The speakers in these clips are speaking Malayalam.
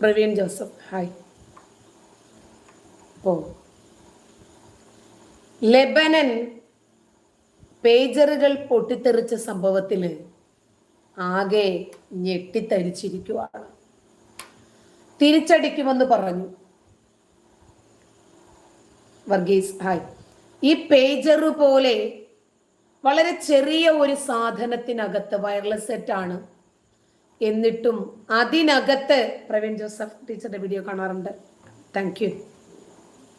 പ്രവീൺ ജോസഫ്. ഹായ് ഓ. ലെബനൻ പേജറുകൾ പൊട്ടിത്തെറിച്ച സംഭവത്തിൽ ആകെ ഞെട്ടിത്തരിച്ചിരിക്കുവാണ്. തിരിച്ചടിക്കുമെന്ന് പറഞ്ഞു. വർഗീസ് ഹായ് ഈ പേജർ പോലെ വളരെ ചെറിയ ഒരു സാധനത്തിനകത്ത് വയർലെസ് സെറ്റാണ് എന്നിട്ടും അതിനകത്ത് പ്രവീൺ ജോസഫ് ടീച്ചറുടെ വീഡിയോ കാണാറുണ്ട്. Thank you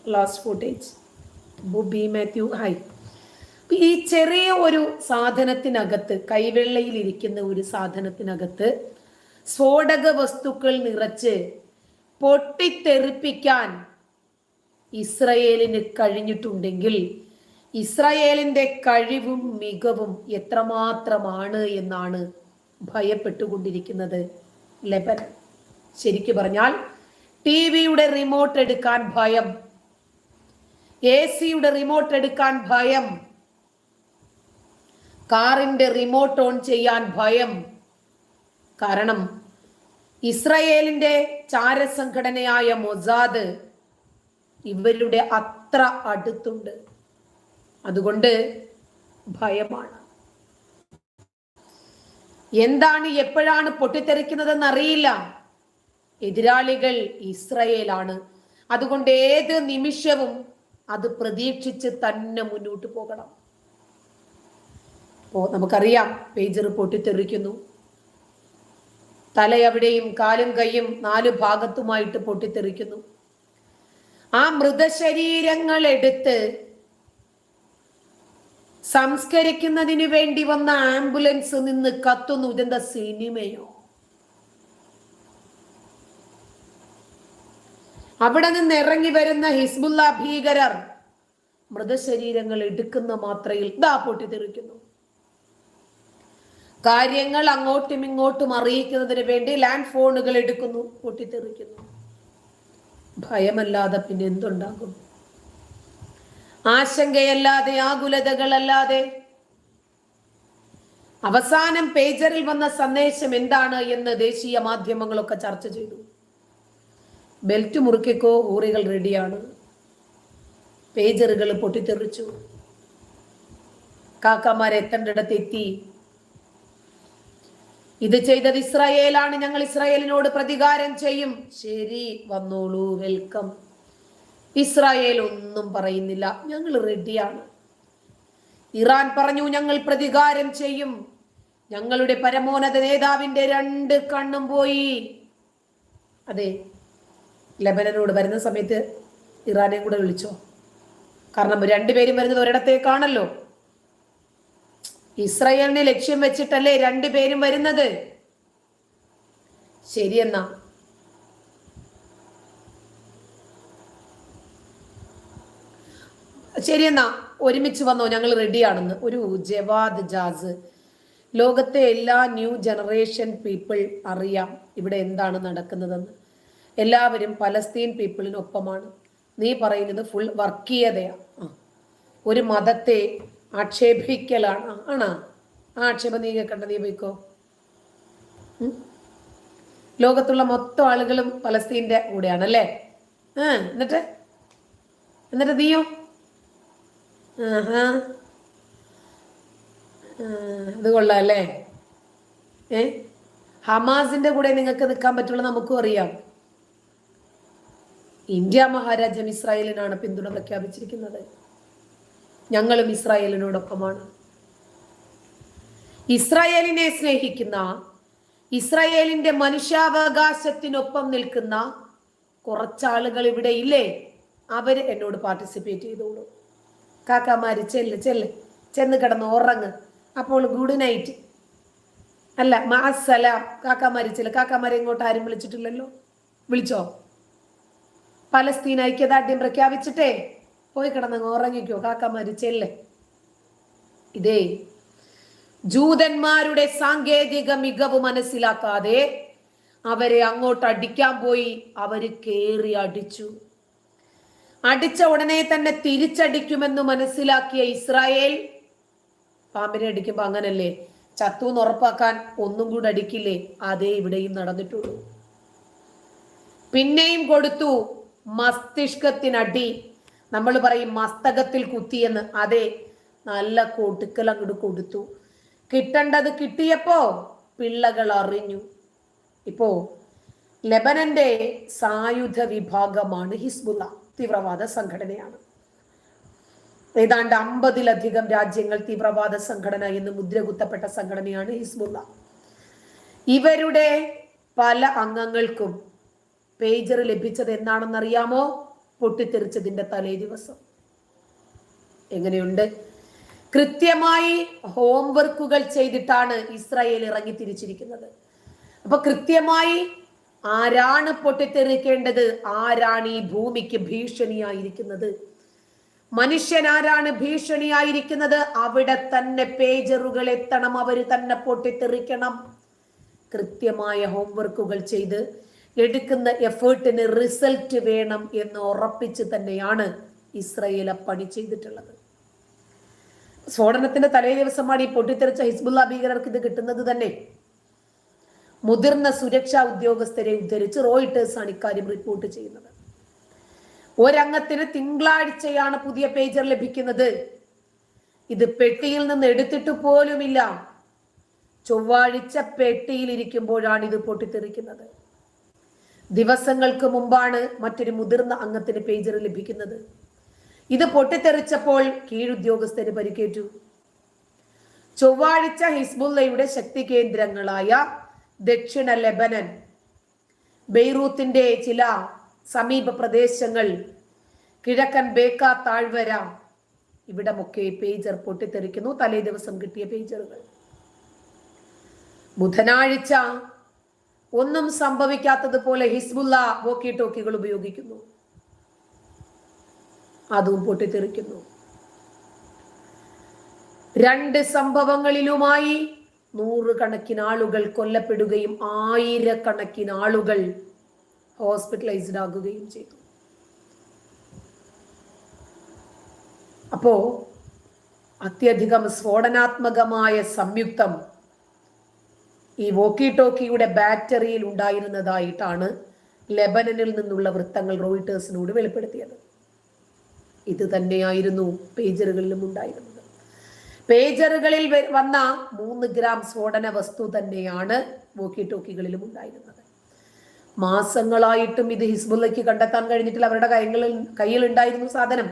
last footage ബുബി Mathew hi ഈ ചെറിയ ഒരു സാധനത്തിനകത്ത് കൈവെള്ളയിൽ ഇരിക്കുന്ന ഒരു സാധനത്തിനകത്ത് സ്ഫോടക വസ്തുക്കൾ നിറച്ച് പൊട്ടിത്തെറിപ്പിക്കാൻ ഇസ്രയേലിന് കഴിഞ്ഞിട്ടുണ്ടെങ്കിൽ ഇസ്രയേലിന്റെ കഴിവും മികവും എത്രമാത്രമാണ് എന്നാണ് ഭയപ്പെട്ടുകൊണ്ടിരിക്കുന്നത് ലെബൻ. ശരിക്കു പറഞ്ഞാൽ ടി വിയുടെ റിമോട്ട് എടുക്കാൻ ഭയം. എ സിയുടെ റിമോട്ട് എടുക്കാൻ ഭയം. കാറിന്റെ റിമോട്ട് ഓൺ ചെയ്യാൻ ഭയം. കാരണം ഇസ്രയേലിന്റെ ചാരസംഘടനയായ മൊസാദ് ഇവരുടെ അത്ര അടുത്തുണ്ട്. അതുകൊണ്ട് ഭയമാണ്. എന്താണ് എപ്പോഴാണ് പൊട്ടിത്തെറിക്കുന്നതെന്ന് അറിയില്ല എതിരാളികൾ ഇസ്രയേലാണ്. അതുകൊണ്ട് ഏത് നിമിഷവും അത് പ്രതീക്ഷിച്ച് തന്നെ മുന്നോട്ട് പോകണം. അപ്പോ നമുക്കറിയാം പേജർ പൊട്ടിത്തെറിക്കുന്നു തല എവിടെയും കാലും കൈയും നാല് ഭാഗത്തുമായിട്ട് പൊട്ടിത്തെറിക്കുന്നു. ആ മൃതശരീരങ്ങൾ എടുത്ത് സംസ്കരിക്കുന്നതിന് വേണ്ടി വന്ന ആംബുലൻസ് നിന്ന് കത്തുന്നു ഇതെന്താ സിനിമയോ? അവിടെ നിന്ന് ഇറങ്ങി വരുന്ന ഹിസ്ബുല്ല ഭീകരർ മൃതശരീരങ്ങൾ എടുക്കുന്ന മാത്രയിൽ ഇതാ പൊട്ടിത്തെറിക്കുന്നു. കാര്യങ്ങൾ അങ്ങോട്ടും ഇങ്ങോട്ടും അറിയിക്കുന്നതിന് വേണ്ടി ലാൻഡ് ഫോണുകൾ എടുക്കുന്നു പൊട്ടിത്തെറിക്കുന്നു. ഭയമല്ലാതെ പിന്നെ എന്തുണ്ടാകും? ആശങ്കയല്ലാതെ ആകുലതകളല്ലാതെ. അവസാനം പേജറിൽ വന്ന സന്ദേശം എന്താണ് എന്ന് ദേശീയ മാധ്യമങ്ങളൊക്കെ ചർച്ച ചെയ്തു. ബെൽറ്റ് മുറുക്കിക്കോ ഊറികൾ റെഡിയാണ്. പേജറുകൾ പൊട്ടിത്തെറിച്ചു. കാക്കമാരെ എത്തേണ്ടിടത്ത് എത്തി. ഇത് ചെയ്തത് ഇസ്രായേലാണ്. ഞങ്ങൾ ഇസ്രായേലിനോട് പ്രതികാരം ചെയ്യും. ശരി വന്നോളൂ. വെൽക്കം. ഇസ്രായേൽ ഒന്നും പറയുന്നില്ല. ഞങ്ങൾ റെഡിയാണ്. ഇറാൻ പറഞ്ഞു ഞങ്ങൾ പ്രതികാരം ചെയ്യും. ഞങ്ങളുടെ പരമോന്നത നേതാവിന്റെ രണ്ട് കണ്ണും പോയി. അതെ ലബനനോട് വരുന്ന സമയത്ത് ഇറാനെ കൂടെ വിളിച്ചോ? കാരണം രണ്ടുപേരും വരുന്നത് ഒരിടത്തേക്കാണല്ലോ. ഇസ്രയേലിനെ ലക്ഷ്യം വെച്ചിട്ടല്ലേ രണ്ടുപേരും വരുന്നത്? ശരിയെന്നാ. ശരിയെന്നാ ഒരുമിച്ച് വന്നോ ഞങ്ങൾ റെഡിയാണെന്ന് ഒരു ജവാദ് ജാസ്. ലോകത്തെ എല്ലാ ന്യൂ ജനറേഷൻ പീപ്പിൾ അറിയാം ഇവിടെ എന്താണ് നടക്കുന്നതെന്ന്. എല്ലാവരും പലസ്തീൻ പീപ്പിളിനൊപ്പമാണ് നീ പറയുന്നത് ഫുൾ വർഗീയതയാണ് ആ. ഒരു മതത്തെ ആക്ഷേപിക്കലാണ്. ആണോ? ആ ആക്ഷേപം നീ കേൾക്കണ്ട നീ പോയിക്കോ. ലോകത്തുള്ള മൊത്തം ആളുകളും പലസ്തീന്റെ കൂടെയാണ് അല്ലേ എന്നിട്ട്? എന്നിട്ട് നീയോ? ആഹാ. അത് കൊള്ളാം അല്ലേ ഏ? ഹമാസിന്റെ കൂടെ നിങ്ങൾക്ക് നിൽക്കാൻ പറ്റുള്ള നമുക്കും അറിയാം. ഇന്ത്യ മഹാരാജ്യം ഇസ്രായേലിനാണ് പിന്തുണ പ്രഖ്യാപിച്ചിരിക്കുന്നത്. ഞങ്ങളും ഇസ്രായേലിനോടൊപ്പമാണ്. ഇസ്രായേലിനെ സ്നേഹിക്കുന്ന ഇസ്രായേലിന്റെ മനുഷ്യാവകാശത്തിനൊപ്പം നിൽക്കുന്ന കുറച്ചാളുകൾ ഇവിടെ ഇല്ലേ? അവർ എന്നോട് പാർട്ടിസിപ്പേറ്റ് ചെയ്തോളൂ. കാക്കാമാര് ചെല്ല് ചെല്ല്. ചെന്ന് കിടന്ന് ഉറങ്ങ്. അപ്പോൾ ഗുഡ് നൈറ്റ് അല്ല മാസലാം കാക്കാമാര് ചെല്ല്. കാക്കാമാരെ ഇങ്ങോട്ട് ആരും വിളിച്ചിട്ടില്ലല്ലോ? വിളിച്ചോ? പലസ്തീൻ ഐക്യദാർഢ്യം പ്രഖ്യാപിച്ചിട്ടേ. പോയി കിടന്നങ്ങ് ഉറങ്ങിക്കോ. കാക്കമാര് ചെല്ല്. ഇതേ ജൂതന്മാരുടെ സാങ്കേതിക മികവ് മനസ്സിലാക്കാതെ അവരെ അങ്ങോട്ട് അടിക്കാൻ പോയി. അവർ കേറി അടിച്ചു. അടിച്ച ഉടനെ തന്നെ തിരിച്ചടിക്കുമെന്ന് മനസ്സിലാക്കിയ ഇസ്രായേൽ. പാമ്പിനെ അടിക്കുമ്പോ അങ്ങനല്ലേ? ചത്തു എന്ന് ഉറപ്പാക്കാൻ ഒന്നും കൂടെ അടിക്കില്ലേ? അതേ ഇവിടെയും നടന്നിട്ടുള്ളൂ. പിന്നെയും കൊടുത്തു മസ്തിഷ്കത്തിനടി. നമ്മൾ പറയും മസ്തകത്തിൽ കുത്തിയെന്ന്. അതെ നല്ല കൊടുക്കൽ അങ്ങോട്ട് കൊടുത്തു. കിട്ടേണ്ടത് കിട്ടിയപ്പോ പിള്ളകൾ അറിഞ്ഞു. ഇപ്പോ ലെബനന്റെ സായുധ വിഭാഗമാണ് ഹിസ്ബുള്ള. തീവ്രവാദ സംഘടനയാണ്. ഏതാണ്ട് അമ്പതിലധികം രാജ്യങ്ങൾ തീവ്രവാദ സംഘടന എന്ന് മുദ്രകുത്തപ്പെട്ട സംഘടനയാണ് ഹിസ്ബുള്ള. ഇവരുടെ പല അംഗങ്ങൾക്കും പേജർ ലഭിച്ചത് എന്നാണെന്നറിയാമോ പൊട്ടിത്തെറിച്ചതിന്റെ തലേ ദിവസം. എങ്ങനെയുണ്ട്? കൃത്യമായി ഹോംവർക്കുകൾ ചെയ്തിട്ടാണ് ഇസ്രായേൽ ഇറങ്ങി തിരിച്ചിരിക്കുന്നത് അപ്പൊ കൃത്യമായി ആരാണ് പൊട്ടിത്തെറിക്കേണ്ടത്? ആരാണ് ഈ ഭൂമിക്ക് ഭീഷണിയായിരിക്കുന്നത്? മനുഷ്യൻ ആരാണ് ഭീഷണിയായിരിക്കുന്നത്? അവിടെ തന്നെ പേജറുകൾ എത്തണം അവർ തന്നെ പൊട്ടിത്തെറിക്കണം. കൃത്യമായ ഹോംവർക്കുകൾ ചെയ്ത് എടുക്കുന്ന എഫേർട്ടിന് റിസൾട്ട് വേണം എന്ന് ഉറപ്പിച്ച് തന്നെയാണ് ഇസ്രയേൽ പണി ചെയ്തിട്ടുള്ളത്. സ്ഫോടനത്തിന്റെ തലേ ദിവസമാണ് ഈ പൊട്ടിത്തെറിച്ച ഹിസ്ബുല്ല ഭീകരർക്ക് ഇത് കിട്ടുന്നത് തന്നെ. മുതിർന്ന സുരക്ഷാ ഉദ്യോഗസ്ഥരെ ഉദ്ധരിച്ച് റോയിട്ടേഴ്സാണ് ഇക്കാര്യം റിപ്പോർട്ട് ചെയ്യുന്നത്. ഒരംഗത്തിന് തിങ്കളാഴ്ചയാണ് പുതിയ പേജർ ലഭിക്കുന്നത്. ഇത് പെട്ടിയിൽ നിന്ന് എടുത്തിട്ട് പോലുമില്ല. ചൊവ്വാഴ്ച പെട്ടിയിൽ ഇരിക്കുമ്പോഴാണ് ഇത് പൊട്ടിത്തെറിക്കുന്നത്. ദിവസങ്ങൾക്ക് മുമ്പാണ് മറ്റൊരു മുതിർന്ന അംഗത്തിന് പേജർ ലഭിക്കുന്നത്. ഇത് പൊട്ടിത്തെറിച്ചപ്പോൾ കീഴുദ്യോഗസ്ഥര് പരിക്കേറ്റു. ചൊവ്വാഴ്ച ഹിസ്ബുല്ലയുടെ ശക്തി കേന്ദ്രങ്ങളായ ദക്ഷിണ ലെബനൻ ബെയ്റൂത്തിന്റെ ചില സമീപ പ്രദേശങ്ങൾ കിഴക്കൻ ബേക്ക താഴ്വര. ഇവിടമൊക്കെ പേജർ പൊട്ടിത്തെറിക്കുന്നു. തലേ ദിവസം കിട്ടിയ പേജറുകൾ. ബുധനാഴ്ച ഒന്നും സംഭവിക്കാത്തതുപോലെ ഹിസ്ബുല്ല വോക്കി ടോക്കികൾ ഉപയോഗിക്കുന്നു. അതും പൊട്ടിത്തെറിക്കുന്നു. രണ്ട് സംഭവങ്ങളിലുമായി നൂറുകണക്കിന് ആളുകൾ കൊല്ലപ്പെടുകയും ആയിരക്കണക്കിന് ആളുകൾ ഹോസ്പിറ്റലൈസ്ഡ് ആകുകയും ചെയ്തു. അപ്പോ അത്യധികം സ്ഫോടനാത്മകമായ സംയുക്തം ഈ വോക്കി ടോക്കിയുടെ ബാറ്ററിയിൽ ഉണ്ടായിരുന്നതായിട്ടാണ് ലെബനനിൽ നിന്നുള്ള വൃത്തങ്ങൾ റോയിട്ടേഴ്സിനോട് വെളിപ്പെടുത്തിയത്. ഇത് തന്നെയായിരുന്നു പേജറുകളിലും ഉണ്ടായിരുന്നത്. പേജറുകളിൽ വന്ന മൂന്ന് ഗ്രാം സ്ഫോടന വസ്തു തന്നെയാണ് വോക്കി ടോക്കികളിലും ഉണ്ടായിരുന്നത്. മാസങ്ങളായിട്ടും ഇത് ഹിസ്ബുല്ലയ്ക്ക് കണ്ടെത്താൻ കഴിഞ്ഞിട്ടില്ല. അവരുടെ കൈകളിൽ കയ്യിൽ ഉണ്ടായിരുന്നു സാധനം.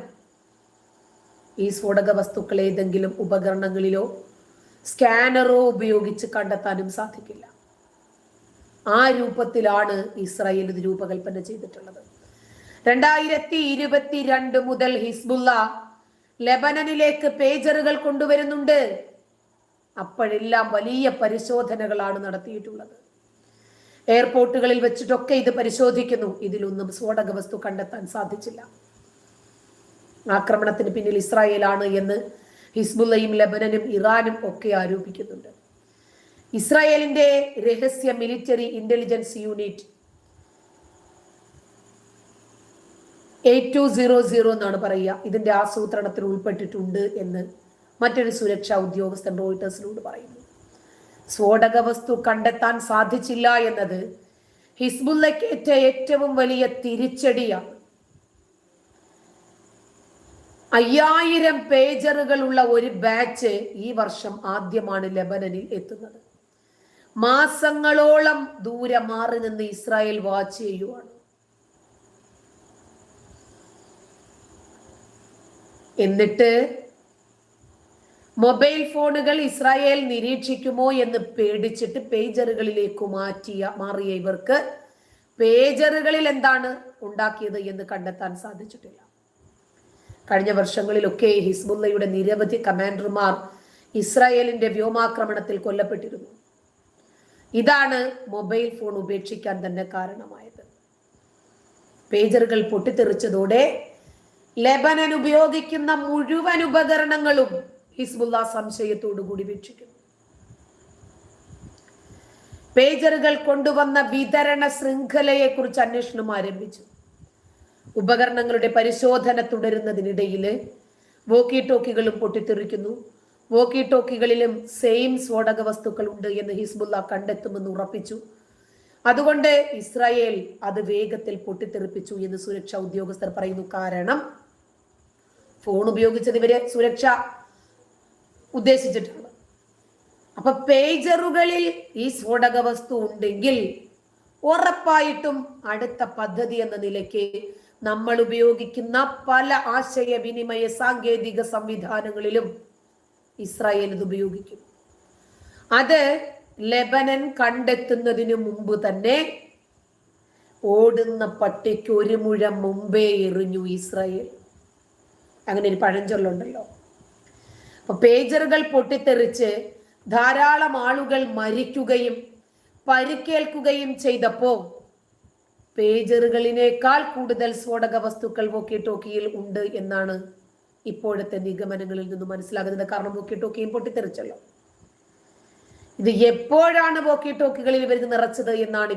ഈ സ്ഫോടക വസ്തുക്കൾ ഏതെങ്കിലും ഉപകരണങ്ങളിലോ സ്കാനറോ ഉപയോഗിച്ച് കണ്ടെത്താനും സാധിക്കില്ല. ആ രൂപത്തിലാണ് ഇസ്രായേൽ ഇത് രൂപകൽപ്പന ചെയ്തിട്ടുള്ളത്. രണ്ടായിരത്തി ഇരുപത്തി രണ്ട് മുതൽ ഹിസ്ബുള്ള ലെബനനിലേക്ക് പേജറുകൾ കൊണ്ടുവരുന്നുണ്ട്. അപ്പോഴെല്ലാം വലിയ പരിശോധനകളാണ് നടത്തിയിട്ടുള്ളത്. എയർപോർട്ടുകളിൽ വെച്ചിട്ടൊക്കെ ഇത് പരിശോധിക്കുന്നു. ഇതിലൊന്നും സ്ഫോടക വസ്തു കണ്ടെത്താൻ സാധിച്ചില്ല. ആക്രമണത്തിന് പിന്നിൽ ഇസ്രായേലാണ് എന്ന് ഹിസ്ബുള്ളയും ലബനനും ഇറാനും ഒക്കെ ആരോപിക്കുന്നുണ്ട്. ഇസ്രായേലിന്റെ രഹസ്യ military intelligence unit eight two zero zero എന്നാണ് പറയുക. ഇതിന്റെ ആസൂത്രണത്തിൽ ഉൾപ്പെട്ടിട്ടുണ്ട് എന്ന് മറ്റൊരു സുരക്ഷാ ഉദ്യോഗസ്ഥൻ റോയിട്ടേഴ്സിനോട് പറയുന്നു. സ്ഫോടക വസ്തു കണ്ടെത്താൻ സാധിച്ചില്ല എന്നത് ഹിസ്ബുള്ളയ്ക്ക് ഏറ്റവും വലിയ തിരിച്ചടിയാണ്. അയ്യായിരം പേജറുകളുള്ള ഒരു ബാച്ച് ഈ വർഷം ആദ്യമാണ് ലെബനനിൽ എത്തുന്നത്. മാസങ്ങളോളം ദൂരെ മാറി നിന്ന് ഇസ്രായേൽ വാച്ച് ചെയ്യുവാണ്. എന്നിട്ട് മൊബൈൽ ഫോണുകൾ ഇസ്രായേൽ നിരീക്ഷിക്കുമോ എന്ന് പേടിച്ചിട്ട് പേജറുകളിലേക്ക് മാറ്റിയ മാറിയ ഇവർക്ക് പേജറുകളിൽ എന്താണ് ഉണ്ടാക്കിയത് എന്ന് കണ്ടെത്താൻ സാധിച്ചിട്ടില്ല. കഴിഞ്ഞ വർഷങ്ങളിലൊക്കെ ഹിസ്ബുല്ലയുടെ നിരവധി കമാൻഡർമാർ ഇസ്രായേലിന്റെ വ്യോമാക്രമണത്തിൽ കൊല്ലപ്പെട്ടിരുന്നു. ഇതാണ് മൊബൈൽ ഫോൺ ഉപേക്ഷിക്കാൻ തന്നെ കാരണമായത്. പേജറുകൾ പൊട്ടിത്തെറിച്ചതോടെ ലെബനൻ ഉപയോഗിക്കുന്ന മുഴുവൻ ഉപകരണങ്ങളും ഹിസ്ബുല്ല സംശയത്തോടു കൂടി വീക്ഷിക്കുന്നു. പേജറുകൾ കൊണ്ടുവന്ന വിതരണ ശൃംഖലയെ കുറിച്ച് അന്വേഷണം ആരംഭിച്ചു. ഉപകരണങ്ങളുടെ പരിശോധന തുടരുന്നതിനിടയിൽ വോക്കി ടോക്കികളും പൊട്ടിത്തെറിക്കുന്നു. വോക്കി ടോക്കികളിലും സെയിം സ്ഫോടക വസ്തുക്കൾ ഉണ്ട് എന്ന് ഹിസ്ബുല്ല കണ്ടെത്തുമെന്ന് ഉറപ്പിച്ചു. അതുകൊണ്ട് ഇസ്രായേൽ അത് വേഗത്തിൽ പൊട്ടിത്തെറിപ്പിച്ചു എന്ന് സുരക്ഷാ ഉദ്യോഗസ്ഥർ പറയുന്നു. കാരണം ഫോൺ ഉപയോഗിച്ചത് ഇവർ സുരക്ഷ ഉദ്ദേശിച്ചിട്ടാണ് അപ്പൊ പേജറുകളിൽ ഈ സ്ഫോടക വസ്തു ഉണ്ടെങ്കിൽ ഉറപ്പായിട്ടും അടുത്ത പദ്ധതി എന്ന നിലയ്ക്ക് നമ്മൾ ഉപയോഗിക്കുന്ന പല ആശയവിനിമയ സാങ്കേതിക സംവിധാനങ്ങളിലും ഇസ്രായേൽ ഇത് ഉപയോഗിക്കും. അത് ലെബനൻ കണ്ടെത്തുന്നതിന് മുമ്പ് തന്നെ ഓടുന്ന പട്ടിക്ക് ഒരു മുഴം മുമ്പേ എറിഞ്ഞു ഇസ്രായേൽ. അങ്ങനെ ഒരു പഴഞ്ചൊല്ലുണ്ടല്ലോ. അപ്പൊ പേജറുകൾ പൊട്ടിത്തെറിച്ച് ധാരാളം ആളുകൾ മരിക്കുകയും പരിക്കേൽക്കുകയും ചെയ്തപ്പോ പേജറുകളിനേക്കാൾ കൂടുതൽ സ്ഫോടക വസ്തുക്കൾ വോക്കി ടോക്കിയിൽ ഉണ്ട് എന്നാണ് ഇപ്പോഴത്തെ നിഗമനങ്ങളിൽ നിന്ന് മനസ്സിലാകുന്നത്. കാരണം വോക്കി ടോക്കിയും പൊട്ടിത്തെറിച്ചല്ലോ. ഇത് എപ്പോഴാണ് വോക്കി ടോക്കുകളിൽ ഇവർക്ക് നിറച്ചത് എന്നാണ്